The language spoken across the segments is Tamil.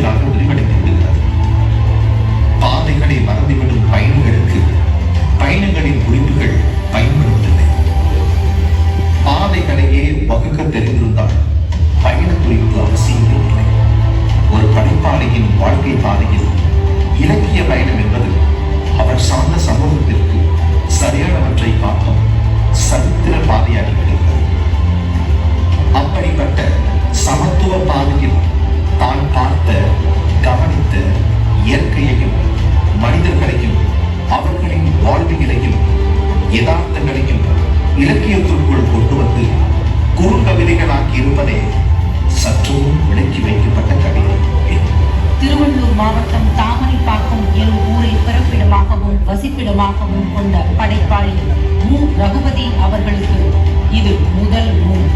சன்னதிகளாக விரிவடைந்து விடுகிறது பாதைகளை மறந்துவிடும் பயணிகளுக்கு பயணங்களின் குறிப்புகள் பயன்படுவதில்லை பாதைகளையே வகுக்க தெரிந்திருந்தால் பயண குறிப்பு அவசியம். வசிப்பிடமாகவும் கொண்ட படைப்பாளி மு ரகுபதி அவர்களுக்கு இது முதல் நூல்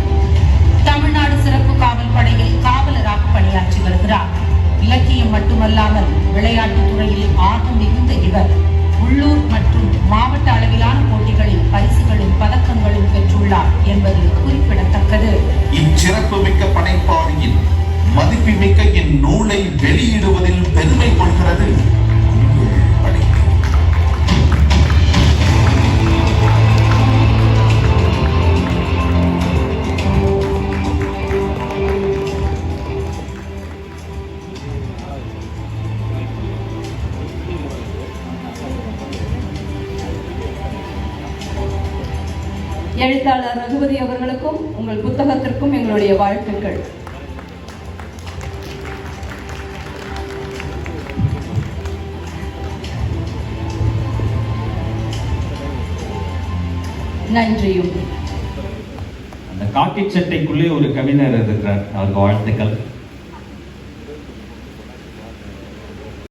தமிழ்நாடு சிறப்பு காவல் படையில் காவலராக பணியாற்றி வருகிறார் இலக்கியம் மட்டுமல்லாமல் விளையாட்டுத் துறையில் ஆர்வம் மிகுந்த இவர் உள்ளூர் மற்றும் மாவட்ட அளவிலான போட்டிகளில் பரிசுகளும் பதக்கங்களும் பெற்றுள்ளார் என்பது குறிப்பிடத்தக்கது இச்சிறப்புமிக்க படைப்பாளியின் மதிப்புமிக்க என் நூலை வெளியிடுவதில் பெருமை கொள்கிறது. எழுத்தாளர் ரகுபதி அவர்களுக்கும் உங்கள் புத்தகத்திற்கும் எங்களுடைய வாழ்த்துக்கள். நன்றியும். அந்த காக்கி சட்டைக்குள்ளே ஒரு கவிஞர் இருக்கிறார். அவருக்கு வாழ்த்துக்கள்.